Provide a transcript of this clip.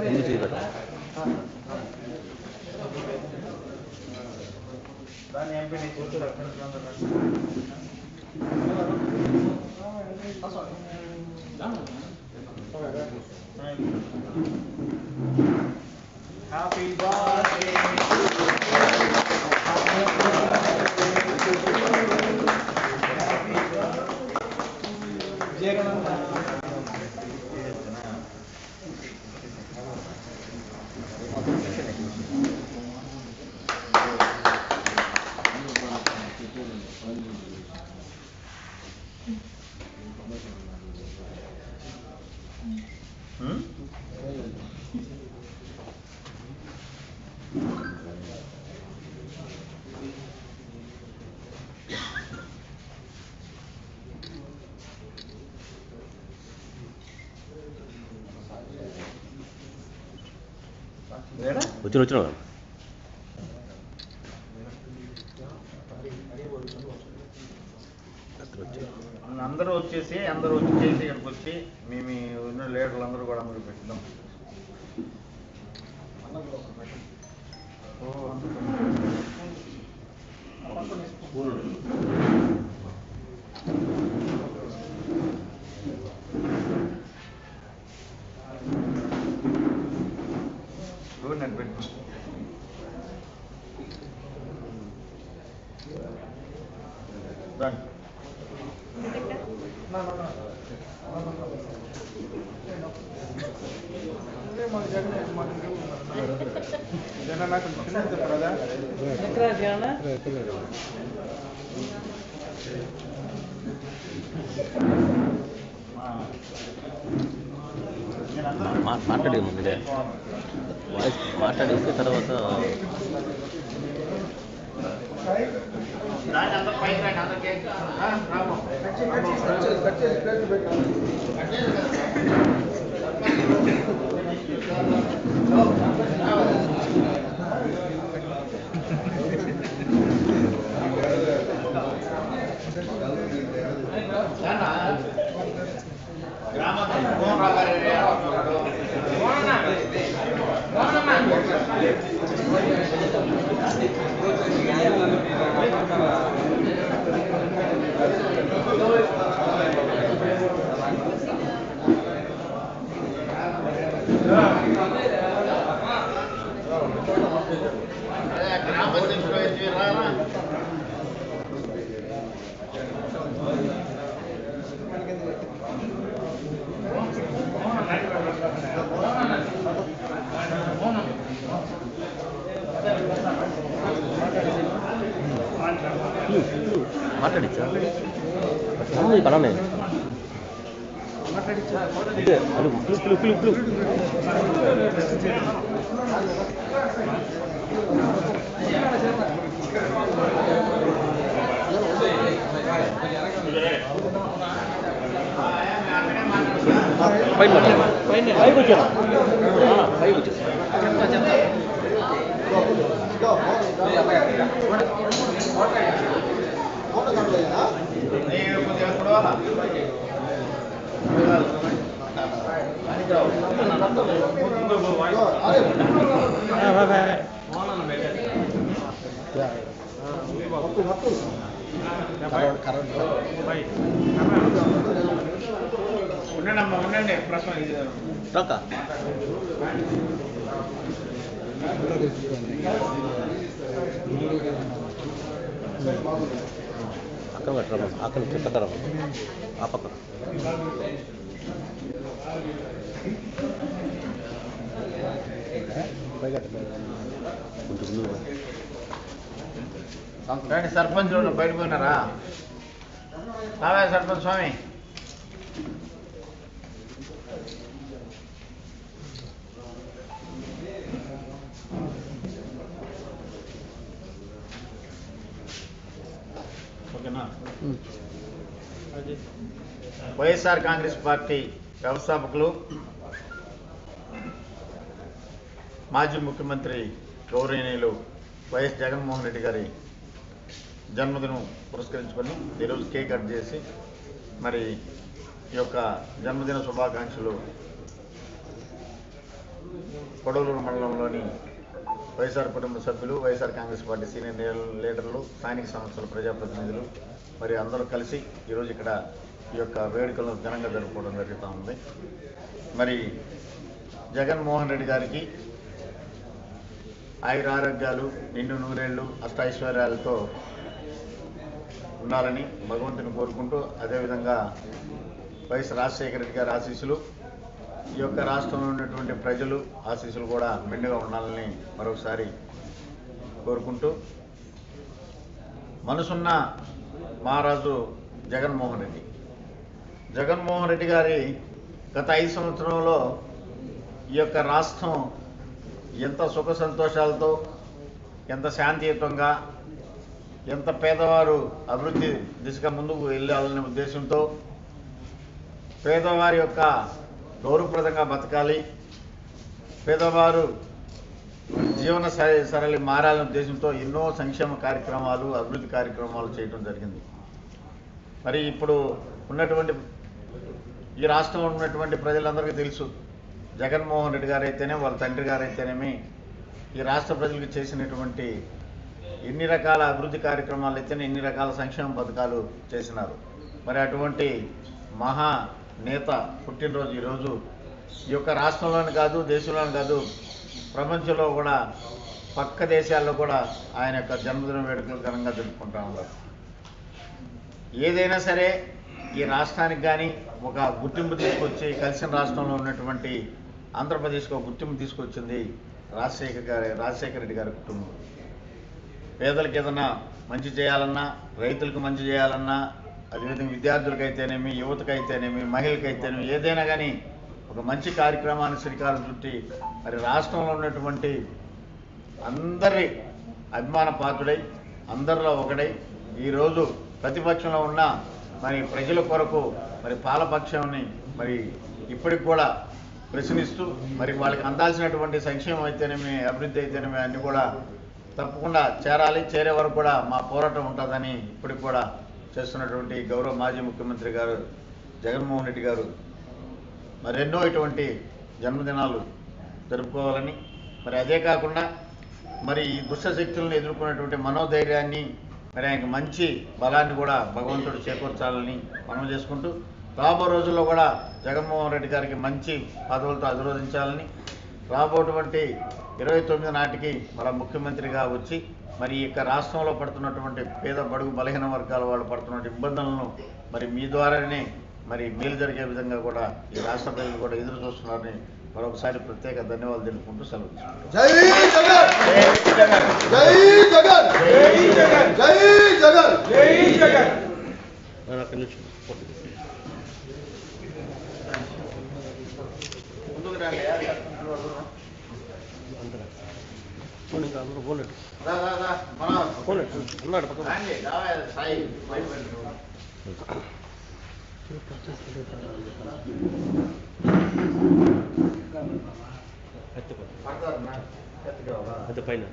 ముందు చేయబెట్ట దాన్ని ఎంపీ నీ కూర్చోరు వచ్చిన వచ్చిన అందరూ వచ్చేసి అందరూ వచ్చి చేసి ఇక్కడికి వచ్చి మీ మీ ఉన్న లీడర్లు అందరూ కూడా అందరూ పెట్టుదాం చూడు మాట్లాడే ముందులే వాయిస్ మాట్లాడేసి తర్వాత రాండి అందరూ పైకి రండి అందరూ మాట్లాడిచ్చా ఉంది పలానే ఇదే అది పిలు పిలు పిలు పిలు పైన మాట్లాడు. పైకి వచ్చారా ఆ, పైకి వచ్చేసి నీవు కొద్దిగా ఎప్పుడు ఉండండి ఉండండి ప్రశ్న ఇది రాక అక్కడ పెట్టరా అక్కడ పెట్టరా ఆ పక్క రండి సర్పంచ్ బయట పోయినారా రావే సర్పంచ్ స్వామి. వైఎస్ఆర్ కాంగ్రెస్ పార్టీ వ్యవస్థాపకులు మాజీ ముఖ్యమంత్రి గౌరవనీయులు వైఎస్ జగన్మోహన్ రెడ్డి గారి జన్మదినం పురస్కరించుకొని ఈరోజు కేక్ కట్ చేసి మరి ఈ యొక్క జన్మదిన శుభాకాంక్షలు కొడవలూరు మండలంలోని వైఎస్ఆర్ కుటుంబ సభ్యులు వైఎస్ఆర్ కాంగ్రెస్ పార్టీ సీనియర్ లీడర్లు స్థానిక సంస్థల ప్రజాప్రతినిధులు మరి అందరూ కలిసి ఈరోజు ఇక్కడ ఈ యొక్క వేడుకలను ఘనంగా జరుపుకోవడం జరుగుతూ ఉంది. మరి జగన్మోహన్ రెడ్డి గారికి ఆయురారోగ్యాలు నిండు నూరేళ్ళు అష్టైశ్వర్యాలతో ఉండాలని భగవంతుని కోరుకుంటూ అదేవిధంగా వైఎస్ రాజశేఖర రెడ్డి గారి ఆశీస్సులు ఈ యొక్క రాష్ట్రంలో ఉన్నటువంటి ప్రజలు ఆశీస్సులు కూడా మెండుగా ఉండాలని మరొకసారి కోరుకుంటూ మనసున్న మహారాజు జగన్మోహన్ రెడ్డి. జగన్మోహన్ రెడ్డి గారి గత ఐదు సంవత్సరంలో ఈ యొక్క రాష్ట్రం ఎంత సుఖ సంతోషాలతో ఎంత శాంతియుతంగా ఎంత పేదవారు అభివృద్ధి దిశగా ముందుకు వెళ్ళాలనే ఉద్దేశంతో పేదవారి యొక్క గౌరవప్రదంగా బతకాలి పేదవారు జీవన సరళి మారాలనే ఉద్దేశంతో ఎన్నో సంక్షేమ కార్యక్రమాలు అభివృద్ధి కార్యక్రమాలు చేయడం జరిగింది. మరి ఇప్పుడు ఉన్నటువంటి ఈ రాష్ట్రంలో ఉన్నటువంటి ప్రజలందరికీ తెలుసు. జగన్మోహన్ రెడ్డి గారు అయితేనే వాళ్ళ తండ్రి గారు అయితేనేమి ఈ రాష్ట్ర ప్రజలకు చేసినటువంటి ఎన్ని రకాల అభివృద్ధి కార్యక్రమాలు అయితేనే ఎన్ని రకాల సంక్షేమ పథకాలు చేసినారు. మరి అటువంటి మహా నేత పుట్టినరోజు ఈరోజు ఈ యొక్క రాష్ట్రంలోని కాదు దేశంలోని కాదు ప్రపంచంలో కూడా పక్క దేశాల్లో కూడా ఆయన యొక్క జన్మదిన వేడుకలు ఘనంగా జరుపుకుంటా ఉన్నారు. ఏదైనా సరే ఈ రాష్ట్రానికి కానీ ఒక గుర్తింపు తీసుకొచ్చి కలిసిన రాష్ట్రంలో ఉన్నటువంటి ఆంధ్రప్రదేశ్కి ఒక గుర్తింపు తీసుకొచ్చింది రాజశేఖర్ గారి రాజశేఖర రెడ్డి గారి కుటుంబం. పేదలకు ఏదన్నా మంచి చేయాలన్నా రైతులకు మంచి చేయాలన్నా అదేవిధంగా విద్యార్థులకు అయితేనేమి యువతకు అయితేనేమి మహిళలకు అయితేనేమి ఏదైనా కానీ ఒక మంచి కార్యక్రమాన్ని శ్రీకారం చుట్టి మరి రాష్ట్రంలో ఉన్నటువంటి అందరి అభిమాన పాత్రుడై అందరిలో ఒకడై ఈరోజు ప్రతిపక్షంలో ఉన్న మరి ప్రజల కొరకు మరి పాలపక్షాన్ని మరి ఇప్పటికి కూడా ప్రశ్నిస్తూ మరి వాళ్ళకి అందాల్సినటువంటి సంక్షేమం అయితేనేమి అభివృద్ధి అయితేనేమి అన్నీ కూడా తప్పకుండా చేరాలి. చేరే వరకు కూడా మా పోరాటం ఉంటుందని ఇప్పటికి కూడా చేస్తున్నటువంటి గౌరవ మాజీ ముఖ్యమంత్రి గారు జగన్మోహన్ రెడ్డి గారు మరెన్నో ఇటువంటి జన్మదినాలు జరుపుకోవాలని. మరి అదే కాకుండా మరి ఈ దుష్ట శక్తులను ఎదుర్కొన్నటువంటి మనోధైర్యాన్ని మరి ఆయనకు మంచి బలాన్ని కూడా భగవంతుడు చేకూర్చాలని మనం చేసుకుంటూ రాబో రోజుల్లో కూడా జగన్మోహన్ రెడ్డి గారికి మంచి పదవులతో అధిరోధించాలని రాబోటువంటి ఇరవై తొమ్మిది నాటికి మన ముఖ్యమంత్రిగా వచ్చి మరి ఈ యొక్క రాష్ట్రంలో పడుతున్నటువంటి పేద బడుగు బలహీన వర్గాల వాళ్ళు పడుతున్న ఇబ్బందులను మరి మీ ద్వారానే మరి మేలు జరిగే విధంగా కూడా ఈ రాష్ట్ర ప్రజలు కూడా ఎదురు చూస్తున్నారని మరొకసారి ప్రత్యేక ధన్యవాదాలు తెలుపుకుంటూ సెలవు జై జగన్! జై జగన్! జై జగన్! ఉన్నాడు పక్కన రండి,